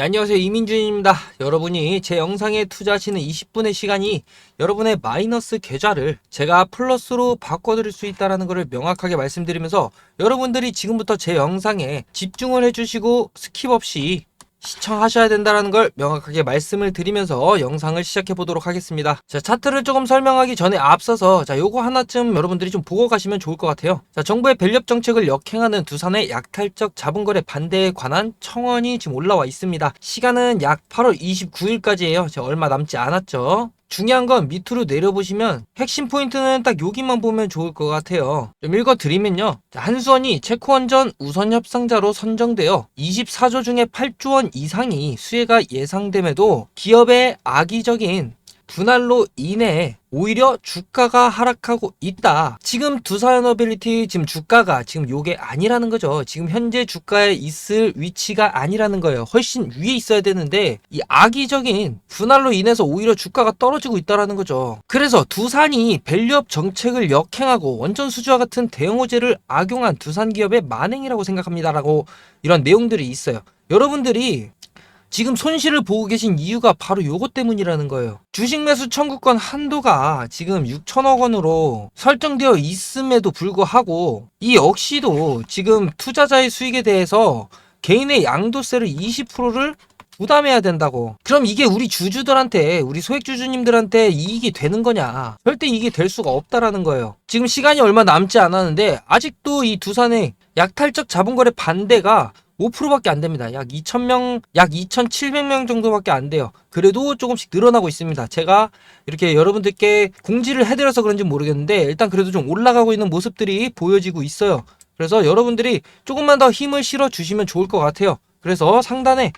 네, 안녕하세요 이민준입니다. 여러분이 제 영상에 투자하시는 20분의 시간이 여러분의 마이너스 계좌를 제가 플러스로 바꿔드릴 수 있다는 것을 명확하게 말씀드리면서 여러분들이 지금부터 제 영상에 집중을 해주시고 스킵 없이 시청하셔야 된다는 걸 명확하게 말씀을 드리면서 영상을 시작해 보도록 하겠습니다. 자, 차트를 조금 설명하기 전에 앞서서 자, 요거 하나쯤 여러분들이 좀 보고 가시면 좋을 것 같아요. 자, 정부의 밸류업 정책을 역행하는 두산의 약탈적 자본거래 반대에 관한 청원이 지금 올라와 있습니다. 시간은 약 8월 29일까지예요. 자, 얼마 남지 않았죠. 중요한 건 밑으로 내려보시면 핵심 포인트는 딱 여기만 보면 좋을 것 같아요. 좀 읽어드리면요. 자, 한수원이 체코원전 우선 협상자로 선정되어 24조 중에 8조 원 이상이 수혜가 예상됨에도 기업의 악의적인 분할로 인해 오히려 주가가 하락하고 있다. 지금 두산어빌리티 지금 주가가 지금 요게 아니라는 거죠. 지금 현재 주가에 있을 위치가 아니라는 거예요. 훨씬 위에 있어야 되는데 이 악의적인 분할로 인해서 오히려 주가가 떨어지고 있다라는 거죠. 그래서 두산이 밸류업 정책을 역행하고 원전 수주와 같은 대형 호재를 악용한 두산 기업의 만행이라고 생각합니다라고 이런 내용들이 있어요. 여러분들이 지금 손실을 보고 계신 이유가 바로 요것 때문이라는 거예요. 주식 매수 청구권 한도가 지금 6천억 원으로 설정되어 있음에도 불구하고 이 역시도 지금 투자자의 수익에 대해서 개인의 양도세를 20%를 부담해야 된다고. 그럼 이게 우리 주주들한테, 우리 소액주주님들한테 이익이 되는 거냐? 절대 이익이 될 수가 없다라는 거예요. 지금 시간이 얼마 남지 않았는데, 아직도 이 두산의 약탈적 자본거래 반대가 5%밖에 안 됩니다. 약 2,000명, 약 2,700명 정도밖에 안 돼요. 그래도 조금씩 늘어나고 있습니다. 제가 이렇게 여러분들께 공지를 해드려서 그런지 모르겠는데, 일단 그래도 좀 올라가고 있는 모습들이 보여지고 있어요. 그래서 여러분들이 조금만 더 힘을 실어 주시면 좋을 것 같아요. 그래서 상단에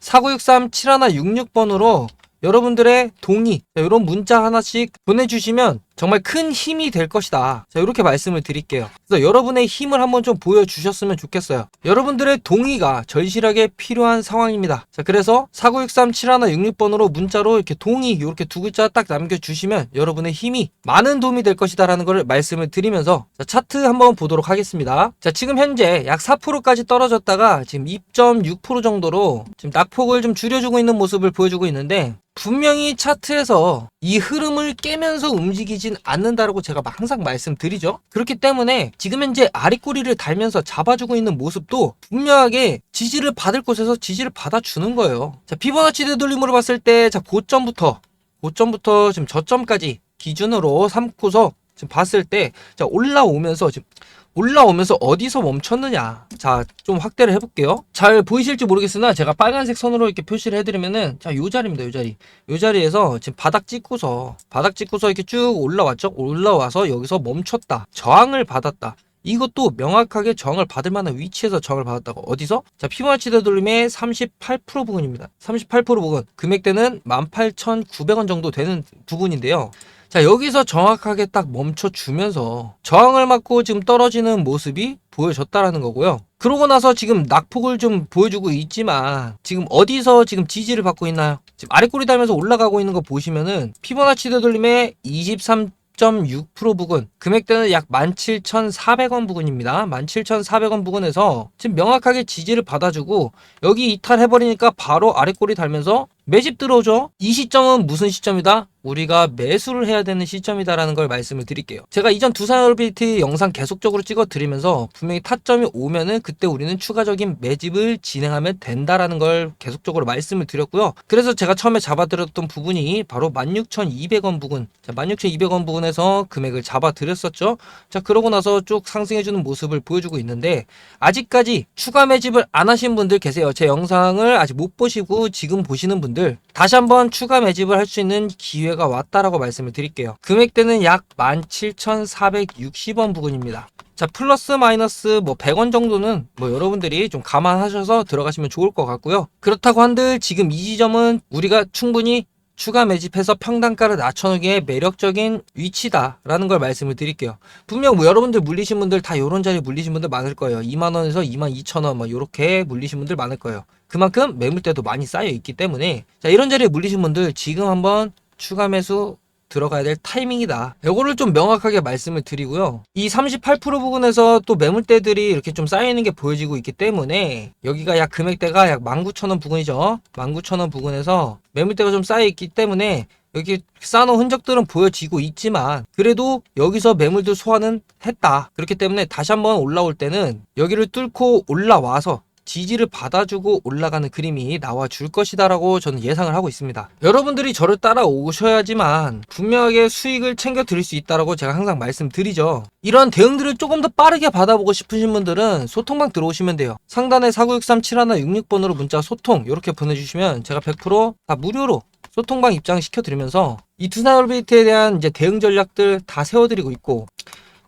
4963-7166번으로 여러분들의 동의, 자, 이런 문자 하나씩 보내주시면 정말 큰 힘이 될 것이다. 자, 이렇게 말씀을 드릴게요. 그래서 여러분의 힘을 한번 좀 보여주셨으면 좋겠어요. 여러분들의 동의가 절실하게 필요한 상황입니다. 자, 그래서 4963-7166번으로 문자로 이렇게 동의, 이렇게 두 글자 딱 남겨주시면 여러분의 힘이 많은 도움이 될 것이다라는 걸 말씀을 드리면서 자, 차트 한번 보도록 하겠습니다. 자, 지금 현재 약 4%까지 떨어졌다가 지금 2.6% 정도로 지금 낙폭을 좀 줄여주고 있는 모습을 보여주고 있는데 분명히 차트에서 이 흐름을 깨면서 움직이진 않는다라고 제가 항상 말씀드리죠. 그렇기 때문에 지금 현재 아리꼬리를 달면서 잡아주고 있는 모습도 분명하게 지지를 받을 곳에서 지지를 받아주는 거예요. 자, 피보나치 되돌림으로 봤을 때, 자, 고점부터, 고점부터 지금 저점까지 기준으로 삼고서 지금 봤을 때, 자, 올라오면서 지금 올라오면서 어디서 멈췄느냐. 자, 좀 확대를 해볼게요. 잘 보이실지 모르겠으나 제가 빨간색 선으로 이렇게 표시를 해드리면은 자, 요 자리입니다. 요 자리. 요 자리에서 지금 바닥 찍고서 바닥 찍고서 이렇게 쭉 올라왔죠. 올라와서 여기서 멈췄다. 저항을 받았다. 이것도 명확하게 저항을 받을 만한 위치에서 저항을 받았다고. 어디서? 자, 피보나치 되돌림의 38% 부분입니다. 38% 부분. 금액대는 18,900원 정도 되는 부분인데요. 자, 여기서 정확하게 딱 멈춰주면서 저항을 맞고 지금 떨어지는 모습이 보여졌다라는 거고요. 그러고 나서 지금 낙폭을 좀 보여주고 있지만 지금 어디서 지금 지지를 받고 있나요? 지금 아래 꼬리 달면서 올라가고 있는 거 보시면은 피보나치 되돌림의 23 6% 부근 금액대는 약 17,400원 부근입니다. 17,400원 부근에서 지금 명확하게 지지를 받아주고 여기 이탈해버리니까 바로 아래 꼬리 달면서 매집 들어오죠. 이 시점은 무슨 시점이다? 우리가 매수를 해야 되는 시점이다라는 걸 말씀을 드릴게요. 제가 이전 두산어빌리티 영상 계속적으로 찍어 드리면서 분명히 타점이 오면은 그때 우리는 추가적인 매집을 진행하면 된다라는 걸 계속적으로 말씀을 드렸고요. 그래서 제가 처음에 잡아드렸던 부분이 바로 16,200원 부근, 자, 16,200원 부근에서 금액을 잡아드렸었죠. 자, 그러고 나서 쭉 상승해주는 모습을 보여주고 있는데 아직까지 추가 매집을 안 하신 분들 계세요. 제 영상을 아직 못 보시고 지금 보시는 분들 다시 한번 추가 매집을 할 수 있는 기회가 왔다라고 말씀을 드릴게요. 금액대는 약 17,460원 부근입니다. 자, 플러스 마이너스 뭐 100원 정도는 뭐 여러분들이 좀 감안하셔서 들어가시면 좋을 것 같고요. 그렇다고 한들 지금 이 지점은 우리가 충분히 추가 매집해서 평단가를 낮춰놓기에 매력적인 위치다라는 걸 말씀을 드릴게요. 분명 뭐 여러분들 물리신 분들 다 요런 자리 물리신 분들 많을 거예요. 2만 원에서 2만 2천원 뭐 요렇게 물리신 분들 많을 거예요. 그만큼 매물대도 많이 쌓여 있기 때문에 자 이런 자리에 물리신 분들 지금 한번 추가 매수 들어가야 될 타이밍이다. 이거를 좀 명확하게 말씀을 드리고요. 이 38% 부분에서 또 매물대들이 이렇게 좀 쌓이는 게 보여지고 있기 때문에 여기가 약 금액대가 약 19,000원 부근이죠. 19,000원 부근에서 매물대가 좀 쌓여 있기 때문에 여기 쌓아놓은 흔적들은 보여지고 있지만 그래도 여기서 매물들 소화는 했다. 그렇기 때문에 다시 한번 올라올 때는 여기를 뚫고 올라와서 지지를 받아주고 올라가는 그림이 나와 줄 것이다라고 저는 예상을 하고 있습니다. 여러분들이 저를 따라오셔야지만 분명하게 수익을 챙겨 드릴 수 있다라고 제가 항상 말씀드리죠. 이런 대응들을 조금 더 빠르게 받아보고 싶으신 분들은 소통방 들어오시면 돼요. 상단에 49637166번으로 문자 소통 이렇게 보내주시면 제가 100%다 무료로 소통방 입장 시켜드리면서 이 투자얼비트에 대한 이제 대응 전략들 다 세워드리고 있고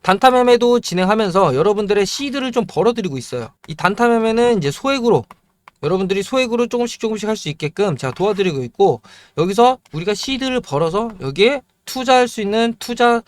단타 매매도 진행하면서 여러분들의 시드를 좀 벌어드리고 있어요. 이 단타 매매는 이제 소액으로 여러분들이 소액으로 조금씩 조금씩 할 수 있게끔 제가 도와드리고 있고 여기서 우리가 시드를 벌어서 여기에 투자할 수 있는 투자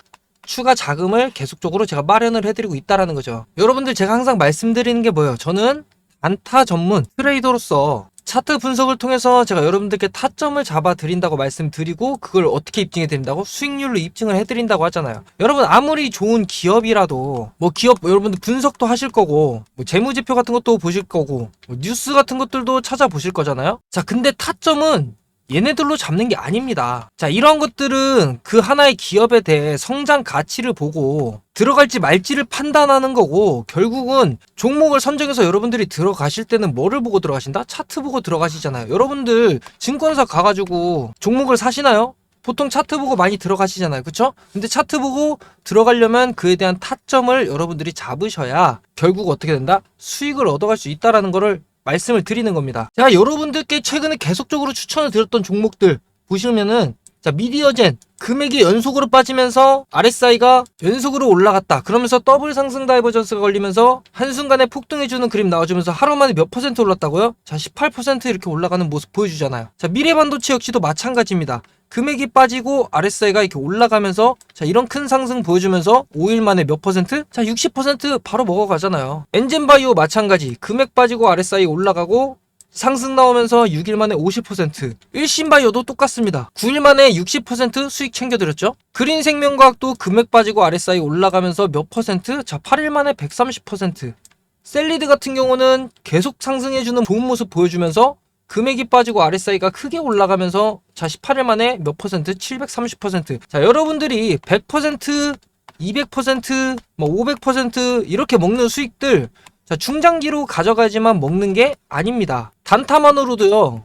추가 자금을 계속적으로 제가 마련을 해드리고 있다라는 거죠. 여러분들 제가 항상 말씀드리는 게 뭐예요? 저는 단타 전문 트레이더로서 차트 분석을 통해서 제가 여러분들께 타점을 잡아 드린다고 말씀드리고 그걸 어떻게 입증해 드린다고 수익률로 입증을 해 드린다고 하잖아요. 여러분 아무리 좋은 기업이라도 뭐 기업 여러분들 분석도 하실 거고 뭐 재무지표 같은 것도 보실 거고 뭐 뉴스 같은 것들도 찾아보실 거잖아요. 자 근데 타점은 얘네들로 잡는 게 아닙니다. 자, 이런 것들은 그 하나의 기업에 대해 성장 가치를 보고 들어갈지 말지를 판단하는 거고 결국은 종목을 선정해서 여러분들이 들어가실 때는 뭐를 보고 들어가신다? 차트 보고 들어가시잖아요. 여러분들 증권사 가가지고 종목을 사시나요? 보통 차트 보고 많이 들어가시잖아요. 그쵸? 근데 차트 보고 들어가려면 그에 대한 타점을 여러분들이 잡으셔야 결국 어떻게 된다? 수익을 얻어갈 수 있다라는 거를 말씀을 드리는 겁니다. 제가 여러분들께 최근에 계속적으로 추천을 드렸던 종목들 보시면은 자 미디어젠 금액이 연속으로 빠지면서 RSI가 연속으로 올라갔다. 그러면서 더블 상승 다이버전스가 걸리면서 한순간에 폭등해주는 그림 나와주면서 하루 만에 몇 퍼센트 올랐다고요? 자 18% 이렇게 올라가는 모습 보여주잖아요. 자 미래반도체 역시도 마찬가지입니다. 금액이 빠지고 RSI가 이렇게 올라가면서 자 이런 큰 상승 보여주면서 5일 만에 몇 퍼센트? 자 60% 바로 먹어가잖아요. 엔젠바이오 마찬가지 금액 빠지고 RSI 올라가고 상승 나오면서 6일 만에 50%. 일신바이오도 똑같습니다. 9일 만에 60% 수익 챙겨드렸죠. 그린 생명과학도 금액 빠지고 RSI 올라가면서 몇 퍼센트? 자 8일 만에 130%. 셀리드 같은 경우는 계속 상승해주는 좋은 모습 보여주면서 금액이 빠지고 RSI가 크게 올라가면서 자 18일 만에 몇 퍼센트? 730%. 자 여러분들이 100% 200%, 뭐 500% 이렇게 먹는 수익들 자 중장기로 가져가지만 먹는 게 아닙니다. 단타만으로도요.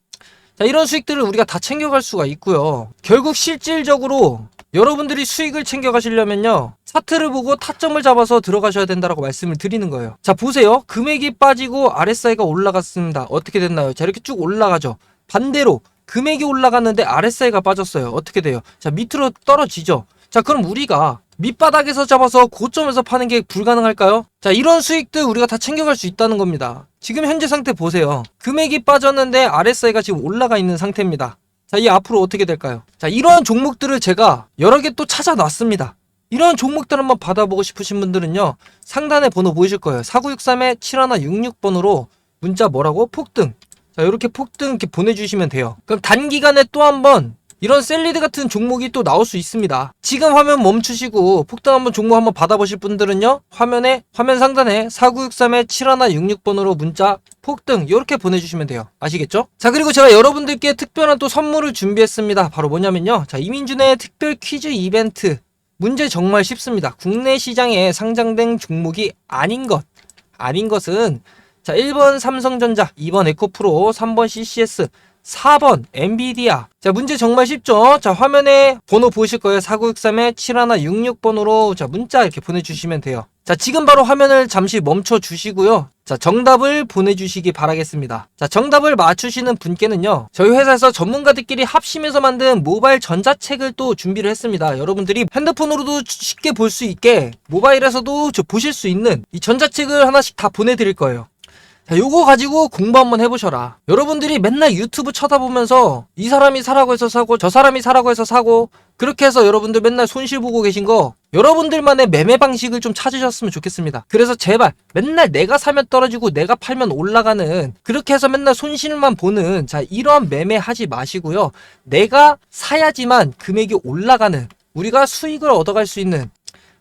자 이런 수익들을 우리가 다 챙겨갈 수가 있고요. 결국 실질적으로 여러분들이 수익을 챙겨가시려면요. 차트를 보고 타점을 잡아서 들어가셔야 된다라고 말씀을 드리는 거예요. 자, 보세요. 금액이 빠지고 RSI가 올라갔습니다. 어떻게 됐나요? 자, 이렇게 쭉 올라가죠. 반대로 금액이 올라갔는데 RSI가 빠졌어요. 어떻게 돼요? 자, 밑으로 떨어지죠. 자, 그럼 우리가 밑바닥에서 잡아서 고점에서 파는 게 불가능할까요? 자, 이런 수익들 우리가 다 챙겨갈 수 있다는 겁니다. 지금 현재 상태 보세요. 금액이 빠졌는데 RSI가 지금 올라가 있는 상태입니다. 자, 이 앞으로 어떻게 될까요? 자, 이러한 종목들을 제가 여러 개 또 찾아놨습니다. 이런 종목들 한번 받아보고 싶으신 분들은요, 상단에 번호 보이실 거예요. 4963-7166번으로 문자 뭐라고? 폭등. 자, 이렇게 폭등 이렇게 보내주시면 돼요. 그럼 단기간에 또 한번 이런 셀리드 같은 종목이 또 나올 수 있습니다. 지금 화면 멈추시고 폭등 한번 종목 한번 받아보실 분들은요, 화면에, 화면 상단에 4963-7166번으로 문자 폭등 이렇게 보내주시면 돼요. 아시겠죠? 자 그리고 제가 여러분들께 특별한 또 선물을 준비했습니다. 바로 뭐냐면요. 자 이민준의 특별 퀴즈 이벤트 문제 정말 쉽습니다. 국내 시장에 상장된 종목이 아닌 것 아닌 것은 자 1번 삼성전자 2번 에코프로 3번 CCS 4번 엔비디아. 자 문제 정말 쉽죠? 자 화면에 번호 보이실 거예요. 4963-7166번으로. 자 문자 이렇게 보내주시면 돼요. 자 지금 바로 화면을 잠시 멈춰 주시고요. 자 정답을 보내주시기 바라겠습니다. 자 정답을 맞추시는 분께는요 저희 회사에서 전문가들끼리 합심해서 만든 모바일 전자책을 또 준비를 했습니다. 여러분들이 핸드폰으로도 쉽게 볼 수 있게 모바일에서도 저 보실 수 있는 이 전자책을 하나씩 다 보내드릴 거예요 자, 요거 가지고 공부 한번 해보셔라. 여러분들이 맨날 유튜브 쳐다보면서 이 사람이 사라고 해서 사고 저 사람이 사라고 해서 사고 그렇게 해서 여러분들 맨날 손실 보고 계신 거 여러분들만의 매매 방식을 좀 찾으셨으면 좋겠습니다. 그래서 제발 맨날 내가 사면 떨어지고 내가 팔면 올라가는 그렇게 해서 맨날 손실만 보는 자 이러한 매매 하지 마시고요. 내가 사야지만 금액이 올라가는 우리가 수익을 얻어갈 수 있는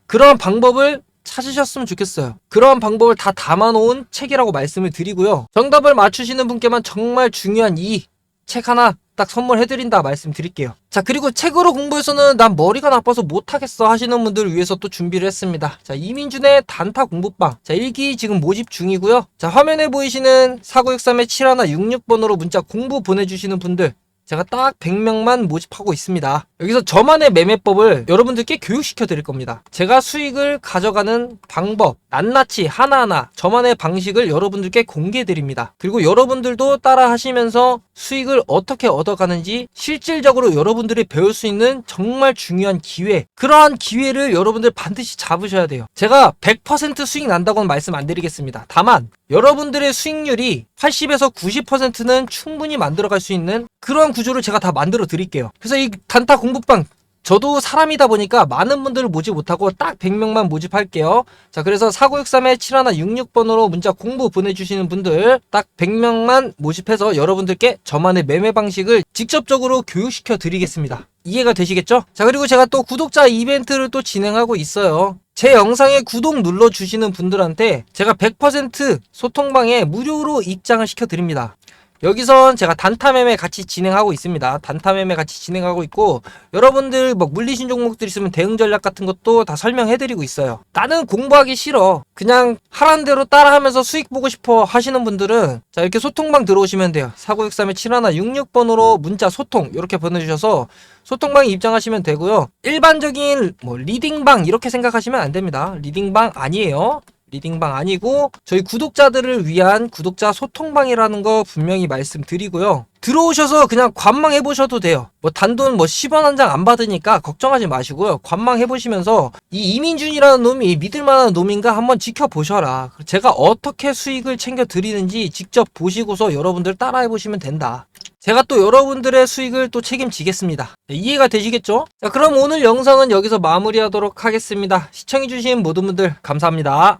그런 방법을 찾으셨으면 좋겠어요. 그런 방법을 다 담아놓은 책이라고 말씀을 드리고요. 정답을 맞추시는 분께만 정말 중요한 이 책 하나 딱 선물해드린다 말씀드릴게요. 자, 그리고 책으로 공부해서는 난 머리가 나빠서 못하겠어 하시는 분들을 위해서 또 준비를 했습니다. 자, 이민준의 단타 공부방. 자, 1기 지금 모집 중이고요. 자, 화면에 보이시는 4963의 7166번으로 문자 공부 보내주시는 분들. 제가 딱 100명만 모집하고 있습니다. 여기서 저만의 매매법을 여러분들께 교육시켜 드릴 겁니다. 제가 수익을 가져가는 방법, 낱낱이 하나하나 저만의 방식을 여러분들께 공개해 드립니다. 그리고 여러분들도 따라 하시면서 수익을 어떻게 얻어가는지 실질적으로 여러분들이 배울 수 있는 정말 중요한 기회, 그러한 기회를 여러분들 반드시 잡으셔야 돼요. 제가 100% 수익 난다고는 말씀 안 드리겠습니다. 다만 여러분들의 수익률이 80에서 90%는 충분히 만들어갈 수 있는 그러한 구조를 제가 다 만들어 드릴게요. 그래서 이 단타 공부방 저도 사람이다 보니까 많은 분들을 모집 못하고 딱 100명만 모집할게요. 자, 그래서 4963에 7166번으로 문자 공부 보내주시는 분들 딱 100명만 모집해서 여러분들께 저만의 매매 방식을 직접적으로 교육시켜 드리겠습니다. 이해가 되시겠죠? 자, 그리고 제가 또 구독자 이벤트를 또 진행하고 있어요. 제 영상에 구독 눌러주시는 분들한테 제가 100% 소통방에 무료로 입장을 시켜드립니다. 여기선 제가 단타 매매 같이 진행하고 있습니다. 단타 매매 같이 진행하고 있고 여러분들 뭐 물리신 종목들 있으면 대응 전략 같은 것도 다 설명해드리고 있어요. 나는 공부하기 싫어. 그냥 하라는 대로 따라하면서 수익 보고 싶어 하시는 분들은 자 이렇게 소통방 들어오시면 돼요. 4963에 7166번으로 문자 소통 이렇게 보내주셔서 소통방에 입장하시면 되고요. 일반적인 뭐 리딩방 이렇게 생각하시면 안 됩니다. 리딩방 아니에요. 리딩방 아니고 저희 구독자들을 위한 구독자 소통방이라는 거 분명히 말씀드리고요. 들어오셔서 그냥 관망 해 보셔도 돼요. 뭐 단돈 뭐 10원 한 장 안 받으니까 걱정하지 마시고요. 관망 해 보시면서 이 이민준이라는 놈이 믿을 만한 놈인가 한번 지켜보셔라. 제가 어떻게 수익을 챙겨 드리는지 직접 보시고서 여러분들 따라해 보시면 된다. 제가 또 여러분들의 수익을 또 책임지겠습니다. 네, 이해가 되시겠죠? 자, 그럼 오늘 영상은 여기서 마무리하도록 하겠습니다. 시청해주신 모든 분들 감사합니다.